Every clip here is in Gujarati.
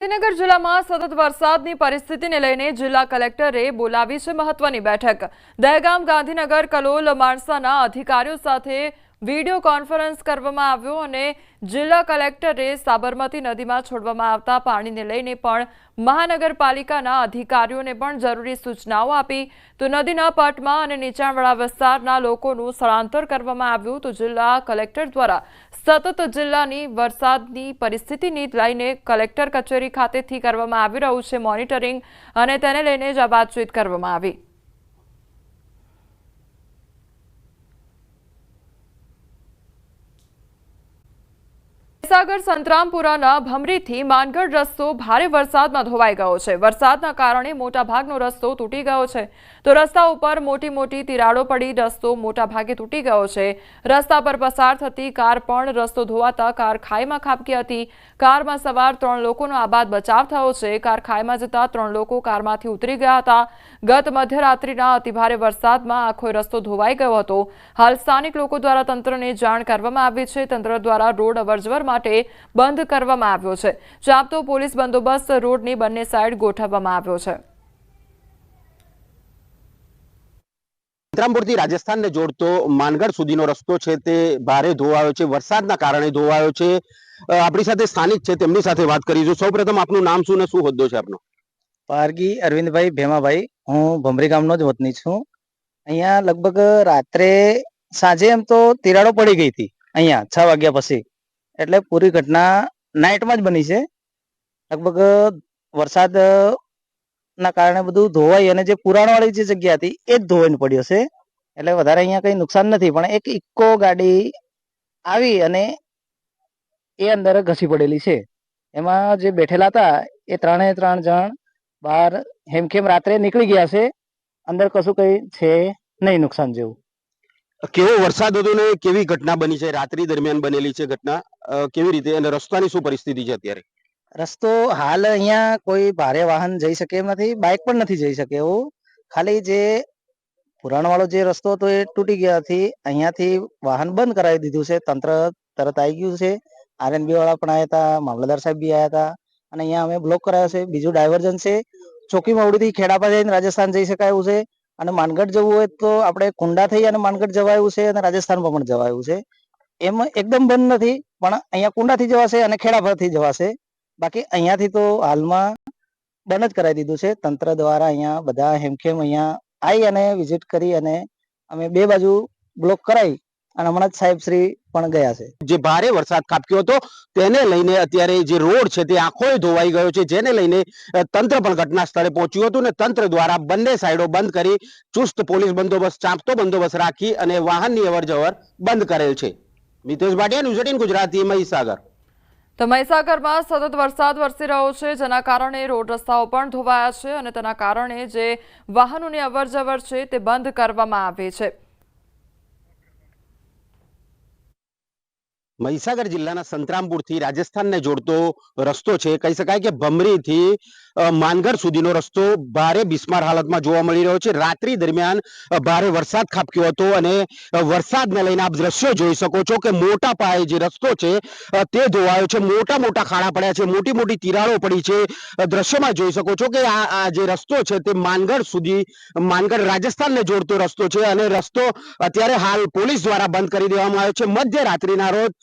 ગાંધીનગર જિલ્લામાં સતત વરસાદની પરિસ્થિતિને લઈને જિલ્લા કલેક્ટરે બોલાવી છે મહત્વની બેઠક. દહેગામ ગાંધીનગર કલોલ માણસાના અધિકારીઓ સાથે વીડિયો કોન્ફરન્સ કરવામાં આવ્યો અને જિલ્લા કલેક્ટરે સાબરમતી નદીમાં છોડવામાં આવતા પાણીને લઈને પણ મહાનગરપાલિકાના અધિકારીઓને પણ જરૂરી સૂચનાઓ આપી. તો નદીના પટમાં અને નીચાણવાળા વિસ્તારના લોકોનું સ્થળાંતર કરવામાં આવ્યું. તો જિલ્લા કલેક્ટર દ્વારા સતત જિલ્લાની વરસાદની પરિસ્થિતિની લઈને કલેક્ટર કચેરી ખાતેથી કરવામાં આવી રહ્યું છે મોનિટરિંગ અને તેને લઈને જ આ વાતચીત કરવામાં આવી. મહીસાગર સંતરામપુરાના ભમરીથી માનગઢ રસ્તો ભારે વરસાદમાં ધોવાઈ ગયો છે. વરસાદના કારણે મોટાભાગનો રસ્તો તૂટી ગયો છે. તો રસ્તા ઉપર મોટી મોટી તિરાડો પડી, રસ્તો મોટાભાગે તૂટી ગયો છે. રસ્તા પર પસાર થતી કાર પણ રસ્તો ધોવાતા કાર ખાઈમાં ખાબકી હતી. કારમાં સવાર ત્રણ લોકોનો આબાદ બચાવ થયો છે. કાર ખાઈમાં જતા ત્રણ લોકો કારમાંથી ઉતરી ગયા હતા. ગત મધ્યરાત્રિના અતિભારે વરસાદમાં આખો રસ્તો ધોવાઈ ગયો હતો. હાલ સ્થાનિક લોકો દ્વારા તંત્રને જાણ કરવામાં આવી છે. તંત્ર દ્વારા રોડ અવરજવર બંધ કરવામાં આવ્યો છે. ચાપતો પોલીસ બંદોબસ્ત રોડની બંને સાઈડ ગોઠવવામાં આવ્યો છે. સંતરામપુરથી રાજસ્થાનને જોડતો માનગઢ સુધીનો રસ્તો છે તે ભારે ધોવાયો છે. વરસાદના કારણે ધોવાયો છે. આપણી સાથે સ્થાનિક છે તેમની સાથે વાત કરીશું. સૌપ્રથમ આપનું નામ શું ને શું હોદ્દો છે આપનો? પારગી અરવિંદભાઈ ભેમાભાઈ. હું ભમરી ગામનો જ વતની છું. અહીંયા લગભગ રાત્રે સાંજે એમ તો તિરાડો પડી ગઈ હતી. અહીંયા છ વાગ્યા પછી. એટલે પૂરી ઘટના નાઇટમાં જ બની છે. લગભગ વરસાદ ના કારણે બધું ધોવાઈ અને જે પુરાણ વાળી જે જગ્યા હતી, એ જ ધોવાઈને પડ્યો છે એટલે વધારે અહીંયા કઈ નુકસાન નથી, પણ એક ઇકો ગાડી આવી અને એ અંદર ઘસી પડેલી છે. એમાં જે બેઠેલા હતા, એ ત્રણે ત્રણ જણ બહાર હેમખેમ રાત્રે નીકળી ગયા છે. અંદર કશું કઈ છે નહીં નુકસાન જેવું. કેવો વરસાદ હતો ને કેવી ઘટના બની છે? રાત્રિ દરમિયાન બનેલી છે ઘટના. કેવી રીતે? અને રસ્તાની શું પરિસ્થિતિ છે અત્યારે? રસ્તો હાલ અહીંયા કોઈ ભારે વાહન જઈ શકે એમ નથી, બાઇક પણ નથી જઈ શકે એવું. ખાલી જે પુરાણ વાળો જે રસ્તો હતો એ તૂટી ગયાથી અહીંયાથી વાહન બંધ કરાવી દીધું છે. તંત્ર તરત આવી ગયું છે. આરએનબી વાળા પણ આવ્યા હતા, મામલતદાર સાહેબ બી આવ્યા હતા. અને અહીંયા અમે બ્લોક કરાયો છે. બીજું ડાયવર્જન છે. ચોકી માવડીથી ખેડાપા જઈને રાજસ્થાન જઈ શકાય એવું છે. અને માનગઢ જવું હોય તો આપણે કુંડા થઈ અને માનગઢ જવાયું છે અને રાજસ્થાનમાં પણ જવાયું છે. એમ એકદમ બંધ નથી, પણ અહીંયા કુંડાથી જવાશે અને ખેડાપાથી જવાશે. બાકી અહીંયાથી તો હાલમાં બંધ જ કરાવી દીધું છે. તંત્ર દ્વારા અહીંયા બધા હેમખેમ અહીંયા આવી અને વિઝિટ કરી અને અમે બે બાજુ બ્લોક કરાવી અને હમણાં જ સાહેબ શ્રી પણ ગયા છે. જે ભારે વરસાદ ખાબક્યો હતો, તેને લઈને અત્યારે જે રોડ છે તે આંખોએ ધોવાઈ ગયો છે, જેને લઈને તંત્ર પણ ઘટના સ્થળે પહોંચ્યું હતું અને તંત્ર દ્વારા બંને સાઈડો બંધ કરી ચુસ્ત પોલીસ બંદોબસ્ત, ચાંપતો બંદોબસ્ત રાખી અને વાહનની અવર જવર બંધ કરેલ છે. Mitesh Bhatia, news eighteen Gujarati, Mahisagar. તો મહીસાગરમાં સતત વરસાદ વરસી રહ્યો છે, જેના કારણે રોડ રસ્તાઓ પણ ધોવાયા છે અને તેના કારણે જે વાહનોની અવરજવર છે તે બંધ કરવામાં આવી છે. મહીસાગર જિલ્લાના સંતરામપુરથી રાજસ્થાનને જોડતો રસ્તો છે. કહી શકાય કે ભમરીથી અ, માનગઢ સુધીનો રસ્તો ભારે બિસ્માર હાલતમાં જોવા મળી રહ્યો છે. રાત્રિ દરમિયાન ભારે વરસાદ ખાબક્યો હતો અને વરસાદને લઈને આપ દ્રશ્યો જોઈ શકો છો કે મોટા પાયે જે રસ્તો છે તે ધોવાયો છે. મોટા મોટા ખાડા પડ્યા છે. મોટી મોટી તિરાડો પડી છે. દ્રશ્યમાં જોઈ શકો છો કે આ જે રસ્તો છે તે માનગઢ સુધી માનગઢ રાજસ્થાનને જોડતો રસ્તો છે અને રસ્તો અત્યારે હાલ પોલીસ દ્વારા બંધ કરી દેવામાં આવ્યો છે. મધ્યરાત્રિના રોજ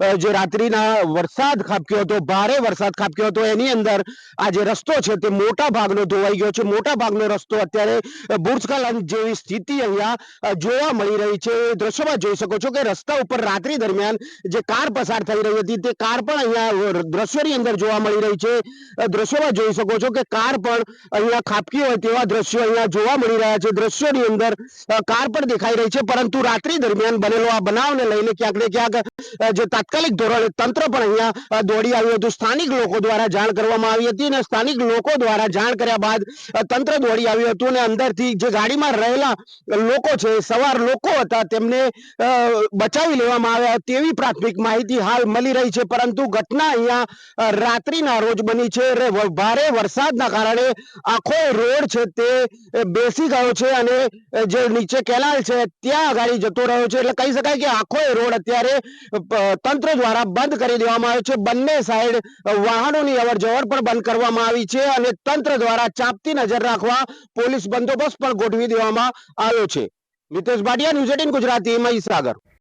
જે રાત્રિના વરસાદ ખાબક્યો હતો, ભારે વરસાદ ખાબક્યો હતો, એની અંદર આ જે રસ્તો છે તે મોટા ભાગનો ધોવાઈ ગયો છે. મોટા ભાગનો રસ્તો અત્યારે ભૂસ્ખલન જેવી સ્થિતિ અહીંયા જોવા મળી રહી છે. દ્રશ્યમાં જોઈ શકો છો કે રસ્તા ઉપર રાત્રિ દરમિયાન જે કાર પસાર થઈ રહી હતી, તે કાર પણ અહીંયા દ્રશ્યોની અંદર જોવા મળી રહી છે. દ્રશ્યોમાં જોઈ શકો છો કે કાર પણ અહીંયા ખાબકી હોય તેવા દ્રશ્યો અહીંયા જોવા મળી રહ્યા છે. દ્રશ્યોની અંદર કાર પણ દેખાઈ રહી છે, પરંતુ રાત્રિ દરમિયાન બનેલો આ બનાવને લઈને ક્યાંક ને ક્યાંક જે તાત્કાલિક ધોરણે તંત્ર પણ અહીંયા દોડી આવ્યું હતું. સ્થાનિક લોકો દ્વારા જાણ કરવામાં આવી હતી અને સ્થાનિક લોકો દ્વારા જાણ કર્યા બાદ તંત્ર દોડી આવ્યું હતું અને અંદરથી જે ગાડીમાં રહેલા લોકો છે, સવાર લોકો હતા, તેમને બચાવી લેવામાં આવ્યા તેવી પ્રાથમિક માહિતી હાલ મળી રહી છે. પરંતુ ઘટના અહીંયા રાત્રિના રોજ બની છે. ભારે વરસાદના કારણે આખો રોડ છે તે બેસી ગયો છે અને જે નીચે કેનાલ છે, ત્યાં ગાડી જતો રહ્યો છે. એટલે કહી શકાય કે આખો રોડ અત્યારે તંત્ર તંત્ર દ્વારા બંધ કરી દેવામાં આવ્યો છે. બંને સાઈડ વાહનોની અવર જવર પણ બંધ કરવામાં આવી છે અને તંત્ર દ્વારા ચાપતી નજર રાખવા પોલીસ બંદોબસ્ત પણ ગોઠવી દેવામાં આવ્યો છે. Mitesh Bhatia, news eighteen Gujarati, Mahisagar.